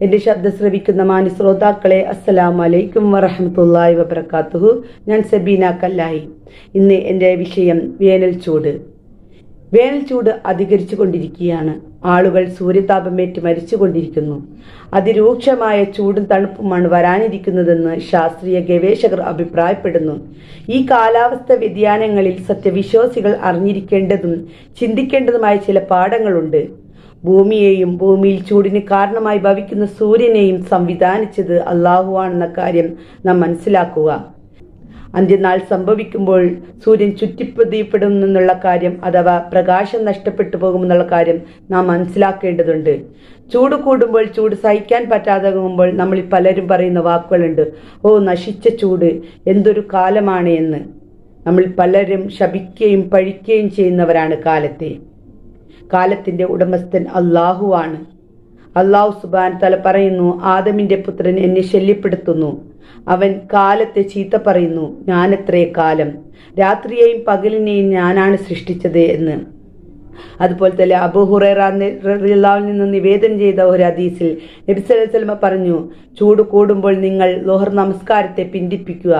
എന്റെ ശബ്ദം ശ്രവിക്കുന്ന മാന്യ ശ്രോതാക്കളെ അസ്സലാം അലൈക്കും വറഹമത്തല്ലാഹി വബർക്കാത്തുഹു ഞാൻ സബീന കല്ലായി ഇന്ന് എന്റെ വിഷയം വേനൽ ചൂട്. വേനൽ ചൂട് അധികരിച്ചു കൊണ്ടിരിക്കുകയാണ് ആളുകൾ സൂര്യതാപമേറ്റ് മരിച്ചുകൊണ്ടിരിക്കുന്നു. അതിരൂക്ഷമായ ചൂടും തണുപ്പുമാണ് വരാനിരിക്കുന്നതെന്ന് ശാസ്ത്രീയ ഗവേഷകർ അഭിപ്രായപ്പെടുന്നു. ഈ കാലാവസ്ഥ വ്യതിയാനങ്ങളിൽ സത്യവിശ്വാസികൾ അറിഞ്ഞിരിക്കേണ്ടതും ചിന്തിക്കേണ്ടതുമായ ചില പാഠങ്ങളുണ്ട്. ഭൂമിയെയും ഭൂമിയിൽ ചൂടിന് കാരണമായി ഭവിക്കുന്ന സൂര്യനെയും സംവിധാനിച്ചത് അള്ളാഹുവാണെന്ന കാര്യം നാം മനസ്സിലാക്കുക. അന്ത്യനാൾ സംഭവിക്കുമ്പോൾ സൂര്യൻ ചുറ്റിപ്പതിയപ്പെടുമെന്നുള്ള കാര്യം അഥവാ പ്രകാശം നഷ്ടപ്പെട്ടു പോകുമെന്നുള്ള കാര്യം നാം മനസ്സിലാക്കേണ്ടതുണ്ട്. ചൂട് കൂടുമ്പോൾ ചൂട് സഹിക്കാൻ പറ്റാതാകുമ്പോൾ നമ്മൾ പലരും പറയുന്ന വാക്കുകളുണ്ട് ഓ നശിച്ച ചൂട് എന്തൊരു കാലമാണ് എന്ന്. നമ്മൾ പലരും ശപിക്കുകയും പഴിക്കുകയും ചെയ്യുന്നവരാണ് കാലത്തെ. കാലത്തിന്റെ ഉടമസ്ഥൻ അള്ളാഹുവാണ് അള്ളാഹു സുബാൻ തല പറയുന്നു ആദമിന്റെ പുത്രൻ എന്നെ ശല്യപ്പെടുത്തുന്നു. അവൻ കാലത്തെ ചീത്ത പറയുന്നു ഞാനത്രേ കാലം. രാത്രിയെയും പകലിനെയും ഞാനാണ് സൃഷ്ടിച്ചത് എന്ന്. അതുപോലെ തന്നെ അബുഹുറേറിൽ നിന്ന് നിവേദനം ചെയ്ത ഒരു ഹദീസിൽ നബി സലമ പറഞ്ഞു ചൂട് കൂടുമ്പോൾ നിങ്ങൾ ലോഹർ നമസ്കാരത്തെ പിന്തിപ്പിക്കുക.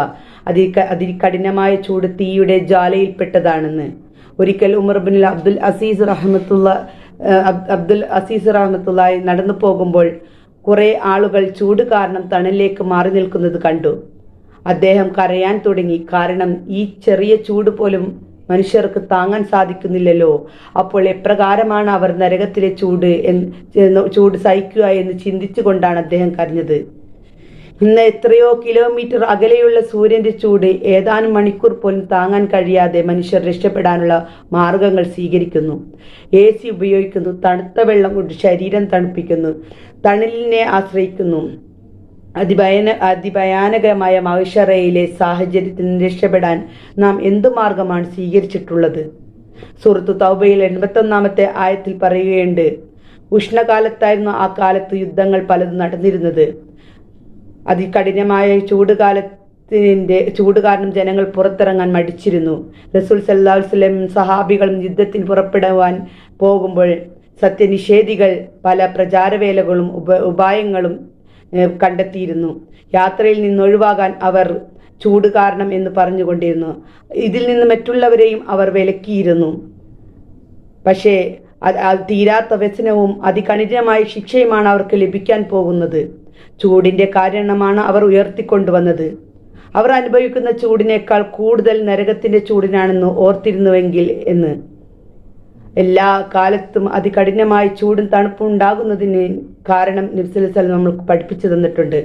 അതി അതികഠിനമായ ചൂട് തീയുടെ ജ്വാലയിൽപ്പെട്ടതാണെന്ന്. ഒരിക്കൽ ഉമർ ബിൻ അബ്ദുൽ അസീസ് റഹമത്തുള്ള അബ്ദുൽ അസീസ് റഹ്മത്തുള്ളായി നടന്നു പോകുമ്പോൾ കുറെ ആളുകൾ ചൂട് കാരണം തണലിലേക്ക് മാറി നിൽക്കുന്നത് കണ്ടു. അദ്ദേഹം കരയാൻ തുടങ്ങി. കാരണം ഈ ചെറിയ ചൂട് പോലും മനുഷ്യർക്ക് താങ്ങാൻ സാധിക്കുന്നില്ലല്ലോ. അപ്പോൾ എപ്രകാരമാണ് അവർ നരകത്തിലെ ചൂട് ചൂട് സഹിക്കുക എന്ന് ചിന്തിച്ചുകൊണ്ടാണ് അദ്ദേഹം കരഞ്ഞത്. ഇന്ന് എത്രയോ കിലോമീറ്റർ അകലെയുള്ള സൂര്യന്റെ ചൂട് ഏതാനും മണിക്കൂർ പോലും താങ്ങാൻ കഴിയാതെ മനുഷ്യർ രക്ഷപ്പെടാനുള്ള മാർഗങ്ങൾ സ്വീകരിക്കുന്നു. എ സി ഉപയോഗിക്കുന്നു തണുത്ത വെള്ളം കൊണ്ട് ശരീരം തണുപ്പിക്കുന്നു തണലിനെ ആശ്രയിക്കുന്നു. അതിഭയന അതിഭയാനകമായ മഹിഷറയിലെ സാഹചര്യത്തിൽ രക്ഷപ്പെടാൻ നാം എന്തു മാർഗമാണ് സ്വീകരിച്ചിട്ടുള്ളത്? സുഹൃത്തു തൗബയിൽ എൺപത്തൊന്നാമത്തെ ആയത്തിൽ പറയുകയുണ്ട് ഉഷ്ണകാലത്തായിരുന്നു ആ കാലത്ത് യുദ്ധങ്ങൾ പലതും നടന്നിരുന്നത്. അതികഠിനമായ ചൂടുകാലത്തിന്റെ ചൂട് കാരണം ജനങ്ങൾ പുറത്തിറങ്ങാൻ മടിച്ചിരുന്നു. റസൂൽ സല്ലാസ്ലം സഹാബികളും യുദ്ധത്തിന് പുറപ്പെടുവാൻ പോകുമ്പോൾ സത്യനിഷേധികൾ പല പ്രചാരവേലകളും ഉപ ഉപായങ്ങളും കണ്ടെത്തിയിരുന്നു. യാത്രയിൽ നിന്ന് ഒഴിവാകാൻ അവർ ചൂട് കാരണം എന്ന് പറഞ്ഞുകൊണ്ടിരുന്നു. ഇതിൽ നിന്ന് മറ്റുള്ളവരെയും അവർ വിലക്കിയിരുന്നു. പക്ഷേ തീരാത്ത വ്യസനവും അതികഠിനമായ ശിക്ഷയുമാണ് അവർക്ക് ലഭിക്കാൻ പോകുന്നത്. ചൂടിന്റെ കാരണമാണ് അവർ ഉയർത്തിക്കൊണ്ടുവന്നത്. അവർ അനുഭവിക്കുന്ന ചൂടിനേക്കാൾ കൂടുതൽ നരകത്തിന്റെ ചൂടിനാണെന്ന് ഓർത്തിരുന്നുവെങ്കിൽ എന്ന്. എല്ലാ കാലത്തും അതികഠിനമായി ചൂടും തണുപ്പും ഉണ്ടാകുന്നതിന് കാരണം നിബ്സലിസൽ നമ്മൾക്ക് പഠിപ്പിച്ചു തന്നിട്ടുണ്ട്.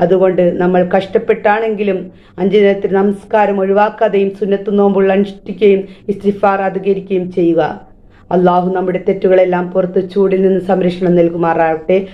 അതുകൊണ്ട് നമ്മൾ കഷ്ടപ്പെട്ടാണെങ്കിലും അഞ്ചു നേരത്തിൽ നമസ്കാരം ഒഴിവാക്കാതെയും സുന്നത്തു നോമ്പുകൾ അനുഷ്ഠിക്കുകയും ഇസ്തിഫാർ അധികരിക്കുകയും ചെയ്യുക. അള്ളാഹു നമ്മുടെ തെറ്റുകളെല്ലാം പുറത്ത് ചൂടിൽ നിന്ന് സംരക്ഷണം നൽകുമാറാവട്ടെ